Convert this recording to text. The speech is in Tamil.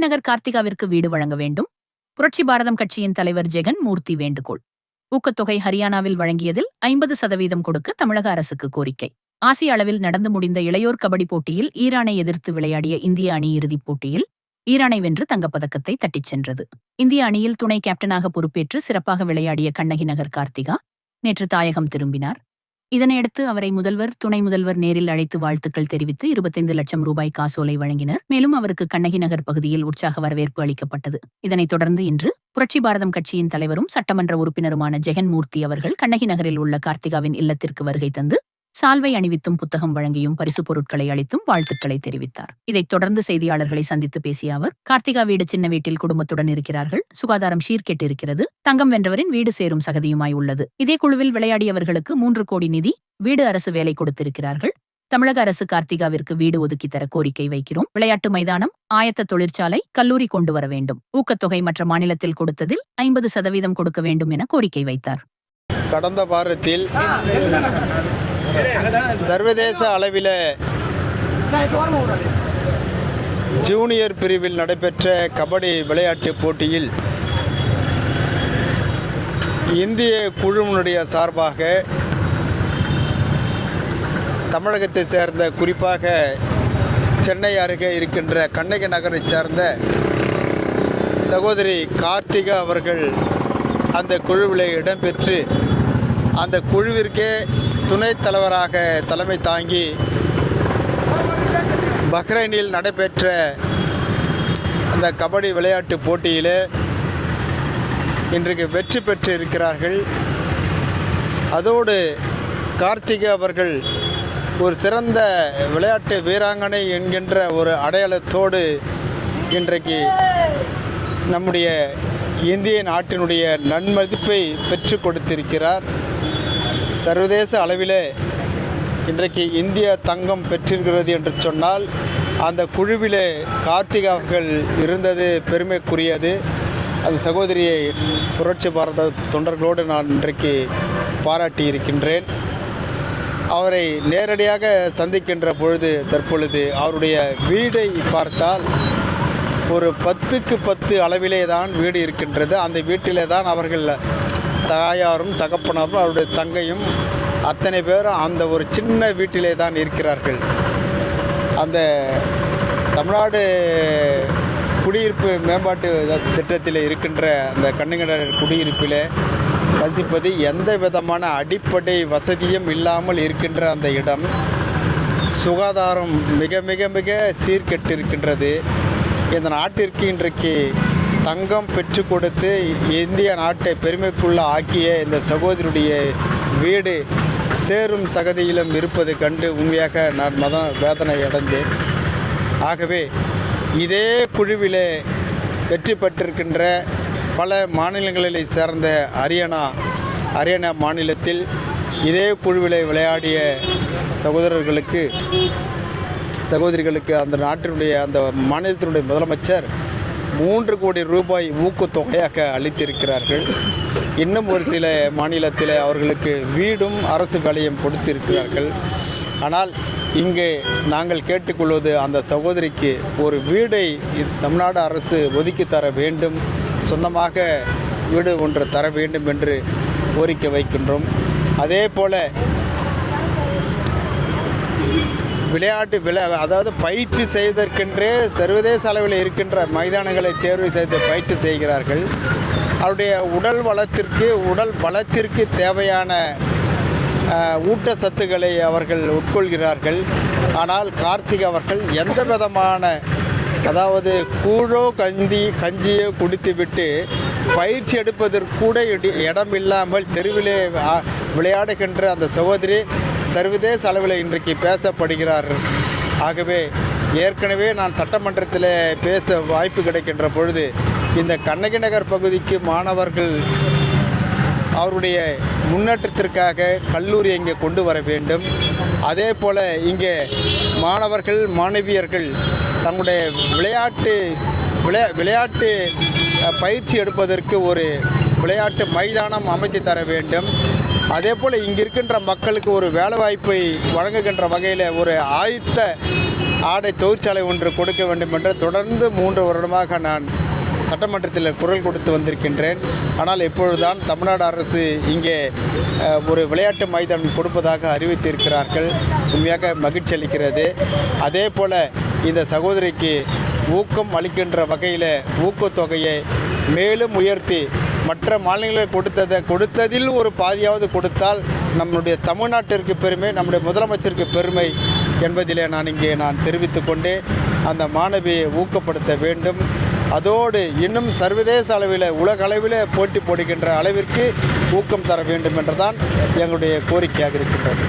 நகர் கார்த்திகாவிற்கு வீடு வழங்க வேண்டும். புரட்சி பாரதம் கட்சியின் தலைவர் ஜெகன் மூர்த்தி வேண்டுகோள். ஊக்கத்தொகை ஹரியானாவில் வழங்கியதில் ஐம்பது சதவீதம் கொடுக்க தமிழக அரசுக்கு கோரிக்கை. ஆசிய அளவில் நடந்து முடிந்த இளையோர் கபடி போட்டியில் ஈரானை எதிர்த்து விளையாடிய இந்திய அணி இறுதிப் போட்டியில் ஈரானை வென்று தங்கப்பதக்கத்தை தட்டிச் சென்றது. இந்திய அணியில் துணை கேப்டனாக பொறுப்பேற்று சிறப்பாக விளையாடிய கண்ணகி நகர் கார்த்திகா நேற்று தாயகம் திரும்பினார். இதனையடுத்து அவரை முதல்வர் துணை முதல்வர் நேரில் அழைத்து வாழ்த்துக்கள் தெரிவித்து இருபத்தைந்து லட்சம் ரூபாய் காசோலை வழங்கினர். மேலும் அவருக்கு கண்ணகி நகர் பகுதியில் உற்சாக வரவேற்பு அளிக்கப்பட்டது. இதனைத் தொடர்ந்து இன்று புரட்சி பாரதம் கட்சியின் தலைவரும் சட்டமன்ற உறுப்பினருமான ஜெகன் மூர்த்தி அவர்கள் கண்ணகி நகரில் உள்ள கார்த்திகாவின் இல்லத்திற்கு வருகை தந்து சால்வை அணிவித்தும் புத்தகம் வழங்கியும் பரிசுப் பொருட்களை அளித்தும் வாழ்த்துக்களை தெரிவித்தார். இதைத் தொடர்ந்து செய்தியாளர்களை சந்தித்து பேசிய அவர் கார்த்திகா வீடு சின்ன வீட்டில் குடும்பத்துடன் இருக்கிறார்கள். சுகாதாரம் சீர்கெட்டிருக்கிறது. தங்கம் வென்றவரின் வீடு சேரும் சகதியுமாய் உள்ளது. இதே குழுவில் விளையாடியவர்களுக்கு மூன்று கோடி நிதி வீடு அரசு வேலை கொடுத்திருக்கிறார்கள். தமிழக அரசு கார்த்திகாவிற்கு வீடு ஒதுக்கி தர கோரிக்கை வைக்கிறோம். விளையாட்டு மைதானம் ஆயத்த தொழிற்சாலை கல்லூரி கொண்டு வர வேண்டும். ஊக்கத்தொகை மற்ற மாநிலத்தில் கொடுத்ததில் ஐம்பது சதவீதம் கொடுக்க வேண்டும் என கோரிக்கை வைத்தார். கடந்த வாரத்தில் சர்வதேச அளவில் ஜூனியர் பிரிவில் நடைபெற்ற கபடி விளையாட்டுப் போட்டியில் இந்திய குழுவினுடைய சார்பாக தமிழகத்தை சேர்ந்த குறிப்பாக சென்னை அருகே இருக்கின்ற கண்ணகி நகரை சேர்ந்த சகோதரி கார்த்திகா அவர்கள் அந்த குழுவில் இடம்பெற்று அந்த குழுவிற்கே துணைத் தலைவராக தலைமை தாங்கி பஹ்ரைனில் நடைபெற்ற அந்த கபடி விளையாட்டு போட்டியில் இன்றைக்கு வெற்றி பெற்று இருக்கிறார்கள் அதோடு கார்த்திகை அவர்கள் ஒரு சிறந்த விளையாட்டு வீராங்கனை என்கின்ற ஒரு அடையாளத்தோடு இன்றைக்கு நம்முடைய இந்திய நாட்டினுடைய நன்மதிப்பை பெற்று கொடுத்திருக்கிறார். சர்வதேச அளவிலே இன்றைக்கு இந்திய தங்கம் பெற்றிருக்கிறது என்று சொன்னால் அந்த குழுவிலே கார்த்திக் அவர்கள் இருந்தது பெருமைக்குரியது. அந்த சகோதரியை புரட்சி பாரத தொண்டர்களோடு நான் இன்றைக்கு பாராட்டி இருக்கின்றேன் அவரை நேரடியாக சந்திக்கின்ற பொழுது தற்பொழுது அவருடைய வீடை பார்த்தால் ஒரு பத்துக்கு பத்து அளவிலே தான் வீடு இருக்கின்றது. அந்த வீட்டிலே தான் அவர்கள் தாயாரும் தகப்பனாரும் அவருடைய தங்கையும் அத்தனை பேரும் அந்த ஒரு சின்ன வீட்டிலே தான் இருக்கிறார்கள். அந்த தமிழ்நாடு குடியிருப்பு மேம்பாட்டு திட்டத்தில் இருக்கின்ற அந்த கண்ணுங்கடர் குடியிருப்பில் வசிப்பது எந்த விதமான அடிப்படை வசதியும் இல்லாமல் இருக்கின்ற அந்த இடம். சுகாதாரம் மிக மிக மிக சீர்கெட்டு இருக்கின்றது இந்த நாட்டிற்கு இன்றைக்கு தங்கம் பெற்று கொடுத்து இந்திய நாட்டை பெருமைக்குள்ள ஆக்கிய இந்த சகோதரியுடைய வீடு சேரும் சகதியிலும் இருப்பது கண்டு உண்மையாக நான் மத வேதனை அடைந்தேன். ஆகவே இதே குழுவிலே வெற்றி பெற்றிருக்கின்ற பல மாநிலங்களிலே சேர்ந்த ஹரியானா ஹரியானா மாநிலத்தில் இதே குழுவிலே விளையாடிய சகோதரர்களுக்கு சகோதரிகளுக்கு அந்த நாட்டினுடைய அந்த மாநிலத்தினுடைய முதலமைச்சர் மூன்று கோடி ரூபாய் ஊக்கத்தொகையாக அளித்திருக்கிறார்கள். இன்னும் ஒரு சில மாநிலத்தில் அவர்களுக்கு வீடும் அரசு வேலையும் கொடுத்திருக்கிறார்கள். ஆனால் இங்கே நாங்கள் கேட்டுக்கொள்வது அந்த சகோதரிக்கு ஒரு வீடை தமிழ்நாடு அரசு ஒதுக்கி தர வேண்டும் சொந்தமாக வீடு ஒன்று தர வேண்டும் என்று கோரிக்கை வைக்கின்றோம். அதே போல விளையாட்டு விளை அதாவது பயிற்சி செய்தற்கென்றே சர்வதேச அளவில் இருக்கின்ற மைதானங்களை தேர்வு செய்து பயிற்சி செய்கிறார்கள். அவருடைய உடல் வளத்திற்கு உடல் வளத்திற்கு தேவையான ஊட்டச்சத்துக்களை அவர்கள் உட்கொள்கிறார்கள். ஆனால் கார்த்திக் அவர்கள் எந்த விதமான அதாவது கூழோ கஞ்சி கஞ்சியோ குடித்துவிட்டு பயிற்சி எடுப்பதற்கு கூட இடம் இல்லாமல் தெருவிலே விளையாடுகின்ற அந்த சகோதரி சர்வதேச அளவில் இன்றைக்கு பேசப்படுகிறார். ஆகவே ஏற்கனவே நான் சட்டமன்றத்தில் பேச வாய்ப்பு கிடைக்கின்ற பொழுது இந்த கண்ணகி நகர் பகுதிக்கு மாணவர்கள் அவருடைய முன்னேற்றத்திற்காக கல்லூரி இங்கே கொண்டு வர வேண்டும். அதே போல் இங்கே மாணவர்கள் மாணவியர்கள் தங்களுடைய விளையாட்டு விளையா விளையாட்டு பயிற்சி எடுப்பதற்கு ஒரு விளையாட்டு மைதானம் அமைத்து தர வேண்டும். அதே போல் இங்கே இருக்கின்ற மக்களுக்கு ஒரு வேலைவாய்ப்பை வழங்குகின்ற வகையில் ஒரு ஆயுத்த ஆடை தொழிற்சாலை ஒன்று கொடுக்க வேண்டும் என்று தொடர்ந்து மூன்று வருடமாக நான் சட்டமன்றத்தில் குரல் கொடுத்து வந்திருக்கின்றேன். ஆனால் இப்பொழுதுதான் தமிழ்நாடு அரசு இங்கே ஒரு விளையாட்டு மைதானம் கொடுப்பதாக அறிவித்திருக்கிறார்கள். உண்மையாக மகிழ்ச்சி அளிக்கிறது. அதே போல் இந்த சகோதரிக்கு ஊக்கம் அளிக்கின்ற வகையில் ஊக்கத்தொகையை மேலும் உயர்த்தி மற்ற மாநிலங்களுக்கு கொடுத்ததை கொடுத்ததில் ஒரு பாதியாவது கொடுத்தால் நம்முடைய தமிழ்நாட்டிற்கு பெருமை நம்முடைய முதலமைச்சருக்கு பெருமை என்பதிலே நான் இங்கே நான் தெரிவித்து கொண்டே அந்த மாணவியை ஊக்கப்படுத்த வேண்டும். அதோடு இன்னும் சர்வதேச அளவில் உலக அளவில் போட்டி போடுகின்ற அளவிற்கு ஊக்கம் தர வேண்டும் என்றுதான் எங்களுடைய கோரிக்கையாக இருக்கின்றது.